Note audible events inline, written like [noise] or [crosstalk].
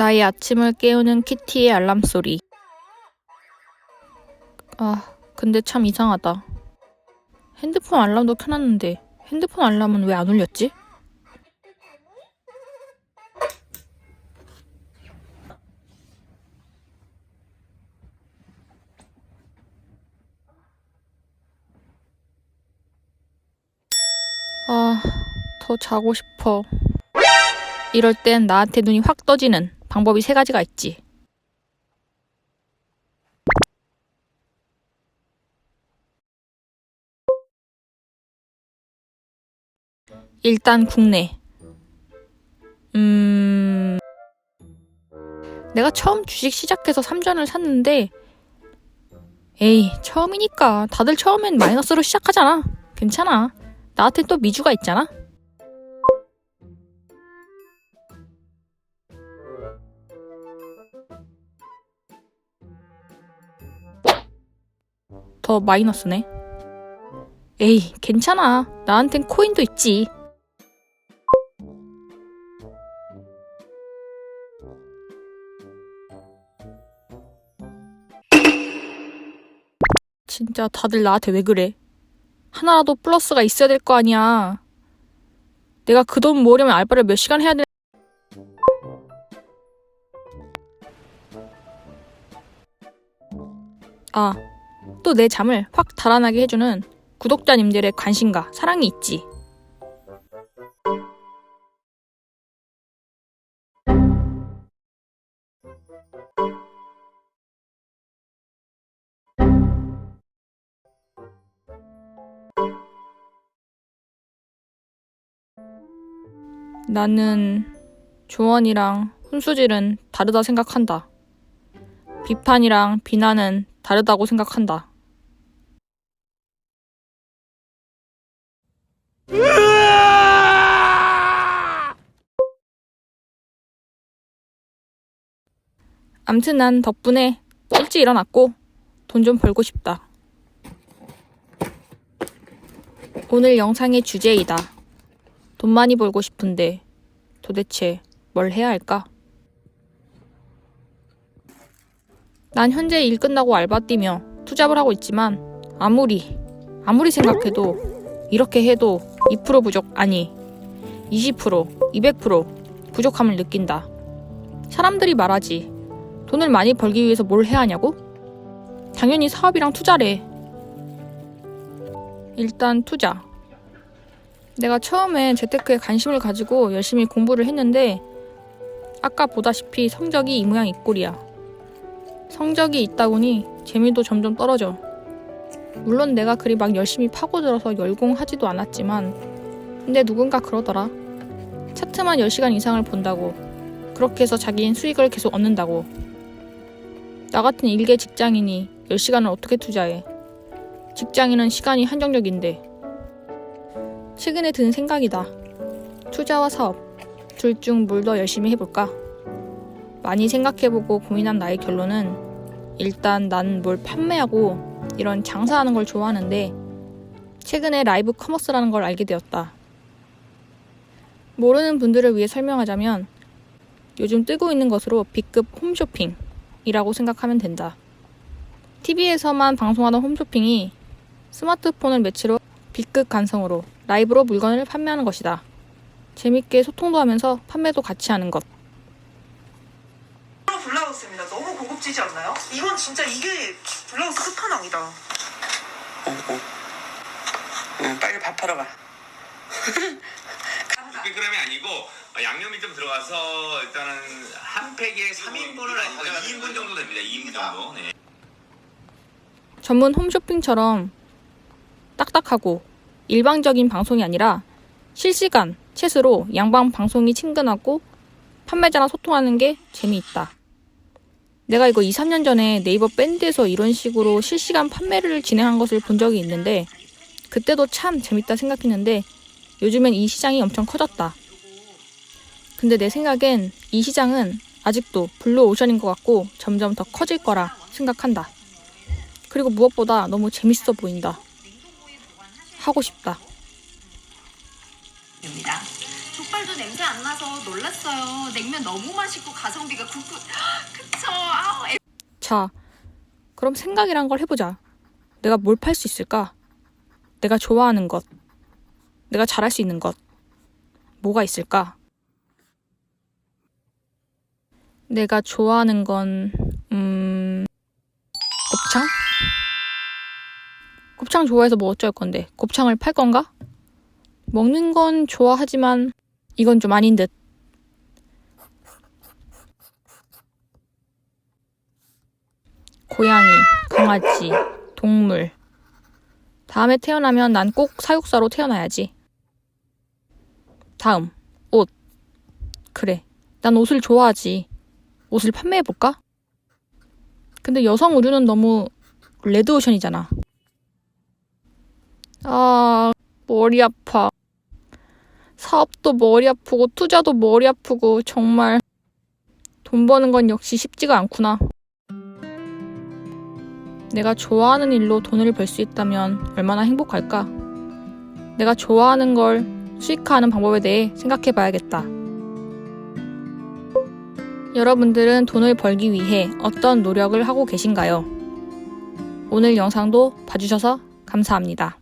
나의 아침을 깨우는 키티의 알람 소리. 아, 근데 참 이상하다. 핸드폰 알람도 켜놨는데 핸드폰 알람은 왜 안 울렸지? 아, 더 자고 싶어. 이럴 땐 나한테 눈이 확 떠지는 방법이 세 가지가 있지. 일단 국내. 음. 내가 처음 주식 시작해서 3전을 샀는데, 에이, 처음이니까 다들 처음엔 마이너스로 시작하잖아. 괜찮아. 나한텐 또 미주가 있잖아. 더 마이너스네. 에이, 괜찮아. 나한텐 코인도 있지. 진짜 다들 나한테 왜 그래? 하나라도 플러스가 있어야 될 거 아니야. 내가 그 돈 모으려면 알바를 몇 시간 해야 돼? 아, 또 내 잠을 확 달아나게 해주는 구독자님들의 관심과 사랑이 있지. 나는 조언이랑 훈수질은 다르다 생각한다. 비판이랑 비난은 다르다고 생각한다. 암튼 난 덕분에 일찍 일어났고 돈 좀 벌고 싶다. 오늘 영상의 주제이다. 돈 많이 벌고 싶은데 도대체 뭘 해야 할까? 난 현재 일 끝나고 알바 뛰며 투잡을 하고 있지만 아무리 아무리 생각해도 이렇게 해도 2% 부족 아니 20% 200% 부족함을 느낀다. 사람들이 말하지 돈을 많이 벌기 위해서 뭘 해야 하냐고? 당연히 사업이랑 투자래. 일단 투자. 내가 처음에 재테크에 관심을 가지고 열심히 공부를 했는데 아까 보다시피 성적이 이 모양 이 꼴이야. 성적이 있다 보니 재미도 점점 떨어져. 물론 내가 그리 막 열심히 파고들어서 열공하지도 않았지만 근데 누군가 그러더라. 차트만 10시간 이상을 본다고 그렇게 해서 자기는 수익을 계속 얻는다고 나 같은 일개 직장인이 10시간을 어떻게 투자해? 직장인은 시간이 한정적인데 최근에 든 생각이다. 투자와 사업, 둘 중 뭘 더 열심히 해볼까? 많이 생각해보고 고민한 나의 결론은 일단 난 뭘 판매하고 이런 장사하는 걸 좋아하는데 최근에 라이브 커머스라는 걸 알게 되었다. 모르는 분들을 위해 설명하자면 요즘 뜨고 있는 것으로 B급 홈쇼핑 이라고 생각하면 된다. TV에서만 방송하던 홈쇼핑이 스마트폰을 매체로 B급 감성으로 라이브로 물건을 판매하는 것이다. 재밌게 소통도 하면서 판매도 같이 하는 것. 블라우스입니다. 너무 고급지지 않나요? 이건 진짜 이게 블라우스 끝판왕이다. 어, 어. 응, 빨리 밥하러 가. [laughs] 600g이 아니고 어, 양념이 좀 들어가서 일단은 한 팩에 3인분은 아니고 2인분 정도 됩니다. 2인분 정도. 네. 전문 홈쇼핑처럼 딱딱하고 일방적인 방송이 아니라 실시간 챗으로 양방 방송이 친근하고 판매자랑 소통하는 게 재미있다. 내가 이거 2, 3년 전에 네이버 밴드에서 이런 식으로 실시간 판매를 진행한 것을 본 적이 있는데 그때도 참 재밌다 생각했는데 요즘엔 이 시장이 엄청 커졌다. 근데 내 생각엔 이 시장은 아직도 블루 오션인 것 같고 점점 더 커질 거라 생각한다. 그리고 무엇보다 너무 재밌어 보인다. 하고 싶다. 입니다. 족발도 냄새 안 나서 놀랐어요. 냉면 너무 맛있고 가성비가 굿굿. 그쵸? 아우, 자, 그럼 생각이란 걸 해보자. 내가 뭘 팔 수 있을까? 내가 좋아하는 것. 내가 잘할 수 있는 것. 뭐가 있을까? 내가 좋아하는 건, 음, 곱창? 곱창 좋아해서 뭐 어쩔 건데. 곱창을 팔 건가? 먹는 건 좋아하지만, 이건 좀 아닌 듯. 고양이, 강아지, 동물. 다음에 태어나면 난 꼭 사육사로 태어나야지. 다음, 옷. 그래, 난 옷을 좋아하지. 옷을 판매해볼까? 근데 여성 의류는 너무 레드오션이잖아. 아, 머리 아파. 사업도 머리 아프고, 투자도 머리 아프고, 정말. 돈 버는 건 역시 쉽지가 않구나. 내가 좋아하는 일로 돈을 벌 수 있다면 얼마나 행복할까? 내가 좋아하는 걸 수익화하는 방법에 대해 생각해 봐야겠다. 여러분들은 돈을 벌기 위해 어떤 노력을 하고 계신가요? 오늘 영상도 봐주셔서 감사합니다.